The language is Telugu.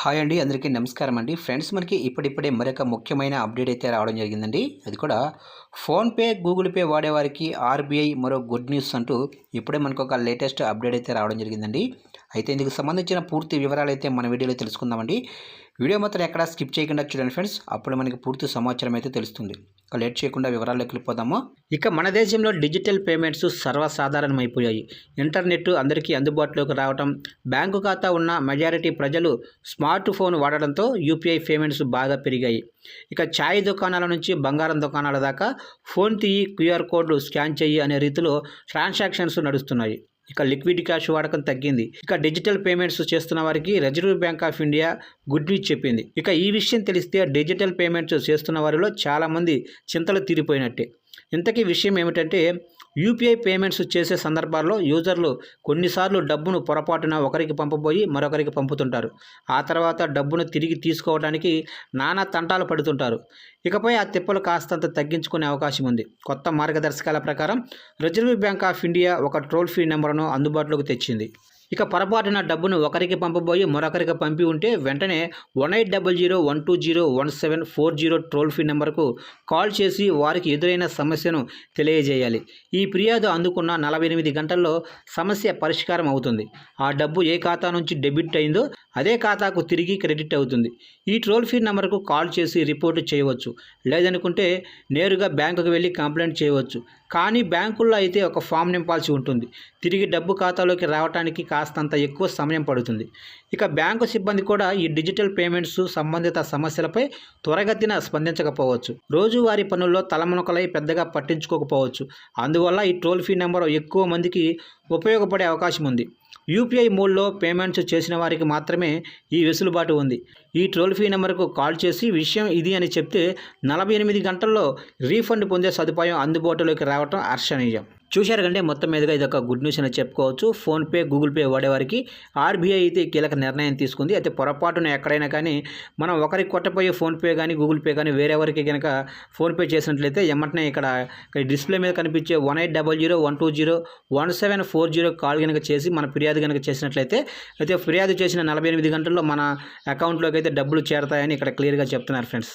హాయ్ అండి అందరికీ నమస్కారం అండి. ఫ్రెండ్స్ మనకి ఇప్పుడిప్పుడే మరొక ముఖ్యమైన అప్డేట్ అయితే రావడం జరిగిందండి. అది కూడా ఫోన్పే గూగుల్ పే వాడేవారికి ఆర్బీఐ మరో గుడ్ న్యూస్ అంటూ ఇప్పుడే మనకు ఒక లేటెస్ట్ అప్డేట్ అయితే రావడం జరిగిందండి. అయితే ఇందుకు సంబంధించిన పూర్తి వివరాలు అయితే మన వీడియోలో తెలుసుకుందామండి. వీడియో మాత్రం ఎక్కడ స్కిప్ చేయకుండా చూడండి ఫ్రెండ్స్. అప్పుడు మనకి పూర్తి సమాచారం అయితే తెలుస్తుంది. లేట్ చేయకుండా వివరాల్లోకి వెళ్ళిపోదాము ఇక మన దేశంలో డిజిటల్ పేమెంట్స్ సర్వసాధారణమైపోయాయి. ఇంటర్నెట్ అందరికీ అందుబాటులోకి రావడం బ్యాంకు ఖాతా ఉన్న మెజారిటీ ప్రజలు స్మార్ట్ ఫోన్ వాడడంతో యూపీఐ పేమెంట్స్ బాగా పెరిగాయి. ఇక ఛాయ్ దుకాణాల నుంచి బంగారం దుకాణాల దాకా ఫోన్ తీయి క్యూఆర్ కోడ్లు స్కాన్ చెయ్యి అనే రీతిలో ట్రాన్సాక్షన్స్ నడుస్తున్నాయి. ఇక లిక్విడ్ క్యాష్ వాడకం తగ్గింది. ఇక డిజిటల్ పేమెంట్స్ చేస్తున్న వారికి Reserve Bank of India good news చెప్పింది. ఇక ఈ విషయం తెలిస్తే డిజిటల్ పేమెంట్స్ చేస్తున్న వారిలో చాలామంది చింతలు తీరిపోయినట్టే. ఇంతకీ విషయం ఏమిటంటే యూపీఐ పేమెంట్స్ చేసే సందర్భాల్లో యూజర్లు కొన్నిసార్లు డబ్బును పొరపాటున ఒకరికి పంపబోయి మరొకరికి పంపుతుంటారు. ఆ తర్వాత డబ్బును తిరిగి తీసుకోవడానికి నానా తంటాలు పడుతుంటారు. ఇకపై ఆ తిప్పలు కాస్తంత తగ్గించుకునే అవకాశం ఉంది. కొత్త మార్గదర్శకాల ప్రకారం రిజర్వ్ బ్యాంక్ ఆఫ్ ఇండియా ఒక టోల్ ఫ్రీ నెంబర్ను అందుబాటులోకి తెచ్చింది. ఇక పొరపాటున డబ్బును ఒకరికి పంపబోయి మరొకరికి పంపి ఉంటే వెంటనే one eight double zero one two zero one seven four zero toll free నెంబర్కు కాల్ చేసి వారికి ఎదురైన సమస్యను తెలియజేయాలి. ఈ ఫిర్యాదు అందుకున్న నలభై ఎనిమిది గంటల్లో సమస్య పరిష్కారం అవుతుంది. ఆ డబ్బు ఏ ఖాతా నుంచి డెబిట్ అయిందో అదే ఖాతాకు తిరిగి క్రెడిట్ అవుతుంది. ఈ టోల్ ఫ్రీ నెంబర్కు కాల్ చేసి రిపోర్ట్ చేయవచ్చు. లేదనుకుంటే నేరుగా బ్యాంకుకు వెళ్ళి కంప్లైంట్ చేయవచ్చు. కానీ బ్యాంకుల్లో అయితే ఒక ఫామ్ నింపాల్సి ఉంటుంది. తిరిగి డబ్బు ఖాతాలోకి రావడానికి కాస్తంత ఎక్కువ సమయం పడుతుంది. ఇక బ్యాంకు సిబ్బంది కూడా ఈ డిజిటల్ పేమెంట్స్ సంబంధిత సమస్యలపై త్వరగతిన స్పందించకపోవచ్చు. రోజువారీ పనుల్లో తలమునకలై పెద్దగా పట్టించుకోకపోవచ్చు. అందువల్ల ఈ టోల్ ఫ్రీ నెంబర్ ఎక్కువ మందికి ఉపయోగపడే అవకాశం ఉంది. యూపీఐ మోడ్లో పేమెంట్స్ చేసిన వారికి మాత్రమే ఈ వెసులుబాటు ఉంది. ఈ టోల్ ఫ్రీ నెంబర్కు కాల్ చేసి విషయం ఇది అని చెప్తే నలభై ఎనిమిది గంటల్లో రీఫండ్ పొందే సదుపాయం అందుబాటులోకి రావటం హర్షణీయం. చూశారు కంటే మొత్తం మీదుగా ఇది ఒక గుడ్ న్యూస్ అని చెప్పుకోవచ్చు. ఫోన్పే గూగుల్ పే వాడేవారికి ఆర్బీఐ అయితే కీలక నిర్ణయం తీసుకుంది. అయితే పొరపాటున ఎక్కడైనా కానీ మనం ఒకరికి కొట్టపోయే ఫోన్పే కానీ గూగుల్ పే కానీ వేరేవారికి కనుక ఫోన్పే చేసినట్లయితే ఎమ్మటనే ఇక్కడ ఇక్కడ డిస్ప్లే మీద కనిపించే one eight double zero one two zero one seven four zero call కనుక చేసి మన ఫిర్యాదు కనుక చేసినట్లయితే అయితే ఫిర్యాదు చేసిన నలభై ఎనిమిది గంటల్లో మన అకౌంట్లోకి అయితే డబ్బులు చేరతాయని ఇక్కడ క్లియర్గా చెప్తున్నారు ఫ్రెండ్స్.